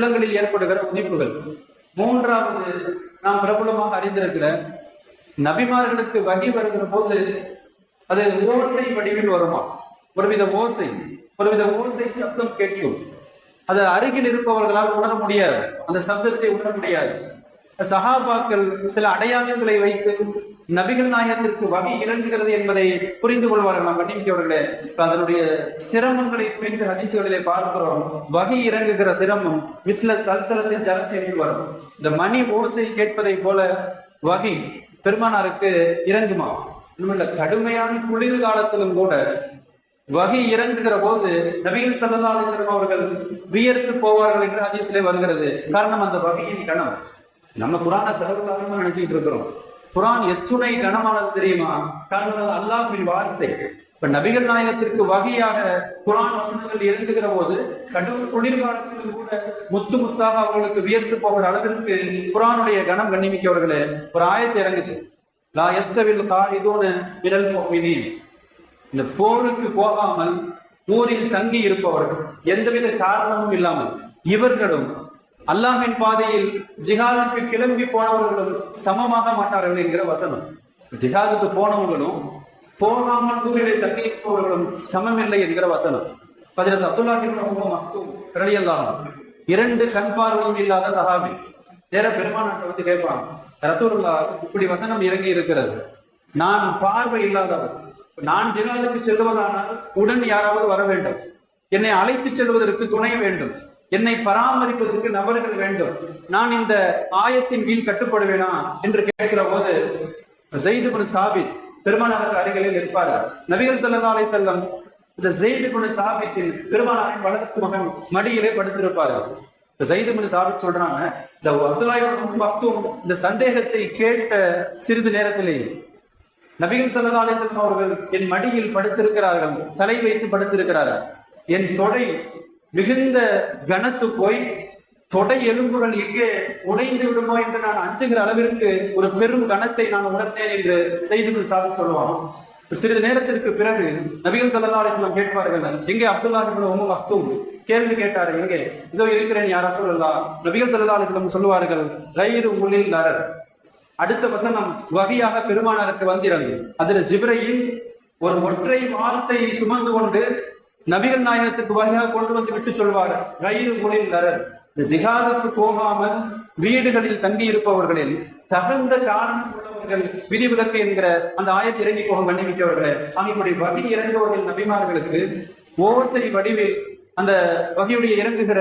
உள்ளங்களில் ஏற்படுகிற உதிப்புகள் மூன்றாவது நாம் பிரபலமாக அறிந்திருக்கிற நபிமார்களுக்கு வகி வருகிற போது அது ஓசை வடிவில் வருமா? ஒருவித ஓசை ஒருவித ஓசை சப்தம் கேட்கும். அது அருகில் இருப்பவர்களால் உணர முடியாது. அந்த சப்தத்தை உணர முடியாது. சகாபாக்கள் சில அடையாளங்களை வைத்து நபிகள் நாயகத்திற்கு வகை இறங்குகிறது என்பதை புரிந்து கொள்வார்கள் நாம் மன்னிக்கவர்களே அதனுடைய சிரமங்களை குறித்து ஹதீசுகளிலே பார்க்கிறோம். வகை இறங்குகிற சிரமம் விஸ்ல சல்சலத்தின் ஜலசேனில் வரும். இந்த மணி ஓசை கேட்பதை போல வகை பெருமானாருக்கு இறங்குமா? இன்னும் கடுமையான குளிர் காலத்திலும் கூட வகை இறங்குகிற போது நபிகள் சல்லா அவர்கள் வியர்த்து போவார்கள் என்று ஹதீஸிலே வருகிறது. காரணம் அந்த வகையின் கணம். நம்ம புராண சர்வகாலமா நினைச்சுட்டு இருக்கிறோம். குரான் எத்துணை கனமானது தெரியுமா? காரணம் அல்லாஹின் வார்த்தை. இப்ப நபிகள் நாயகத்திற்கு வகையாக குரான் வசனங்கள் இறங்குகிற போது கடவுள் குளிர்காலத்தில் கூட முத்து முத்தாக அவர்களுக்கு வியர்த்து போகிற அளவிற்கு குரானுடைய கனம் கண்ணிமிக்கவர்களே ஒரு ஆயத்தை இறங்குச்சு. லா எஸ்தவில் இதோன்னு விரல் போமினி இந்த போருக்கு போகாமல் ஊரில் தங்கி இருப்பவர்கள் எந்தவித காரணமும் இல்லாமல் இவர்களும் அல்லாஹின் பாதையில் ஜிஹாதுக்கு கிளம்பி போனவர்களும் சமமாக மாட்டார்கள் என்கிற வசனம். ஜிஹாதுக்கு போனவங்களும் போகாமல் ஊரிலே தங்கி சமமில்லை என்கிற வசனம். பதினெட்டு அப்துல்லாஹின் மக்தூம் ரலியல்லாஹு இரண்டு கண் பார்வையும் இல்லாத சஹாபி. வேற பெருமானாட்ட வந்து கேட்பாங்க ரத்தூர்லா இப்படி வசனம் இறங்கி இருக்கிறது. நான் பார்வை இல்லாதவர். நான் ஜிஹாதுக்கு செல்வதானால் உடன் யாராவது வர வேண்டும். என்னை அழைத்து செல்வதற்கு துணை வேண்டும். என்னை பராமரிப்பதற்கு நபர்கள் வேண்டும். நான் இந்த ஆயத்தின் கீழ் கட்டுப்படுவேனா என்று கேட்கிற போது ஜெயிது சாபித் பெருமானாருக்கு அருகிலில் இருப்பார்கள் நபிகள் ஸல்லல்லாஹு செல்லம் இந்த ஜெயிது குரு சாபித்தின் பெருமானாரின் வளர்த்து மகன் மடியிலே படுத்திருப்பார்கள் இந்த ஜெயிது சாபித் சொல்றாங்க இந்த அப்துல்லாயோட பக்தும் இந்த சந்தேகத்தை கேட்ட சிறிது நேரத்திலேயே நபிகள் ஸல்லல்லாஹு அலைஹி அவர்கள் என் மடியில் படுத்திருக்கிறார்கள் தலை வைத்து படுத்திருக்கிறார்கள். என் தொடை மிகுந்த கனத்து போய் தொடை எலும்புகள் எங்கே உடைந்து விடுமோ என்று நான் அஞ்சுகிற அளவிற்கு ஒரு பெரும் கணத்தை நான் உணர்ந்தேன் என்று செய்திகள் சாதி சொல்லுவான். சிறிது நேரத்திற்கு பிறகு நபிகள் ஸல்லல்லாஹு அலைஹி கேட்பார்கள் எங்கே அப்துல்லா இப்னு உம்மு கேள்வி கேட்டார் எங்கே? இதோ இருக்கிறேன் யாரா சொல்லலாம் நபிகள் ஸல்லல்லாஹு சொல்லுவார்கள் ரயிறு உள்ளில் நரர். அடுத்த வசனம் வகையாக பெருமானாருக்கு வந்திறங்கு அதில் ஜிப்ரையில் ஒரு ஒற்றை வார்த்தையை சுமந்து கொண்டு நபிகள் நாயகத்துக்கு வகையாக கொண்டு வந்து விட்டு சொல்வார் கயிறு குளில் நரர் ஜிகாதுக்கு போகாமல் வீடுகளில் தங்கி இருப்பவர்களில் தகுந்த காரணம் உள்ளவர்கள் விதிவிலக்கு என்கிற அந்த ஆயத்தை இறங்கி போக மன்னிமிக்கவர்களே அவங்களுடைய வகை இறங்குவதில் நபிமார்களுக்கு ஓசை வடிவில் அந்த வகையுடைய இறங்குகிற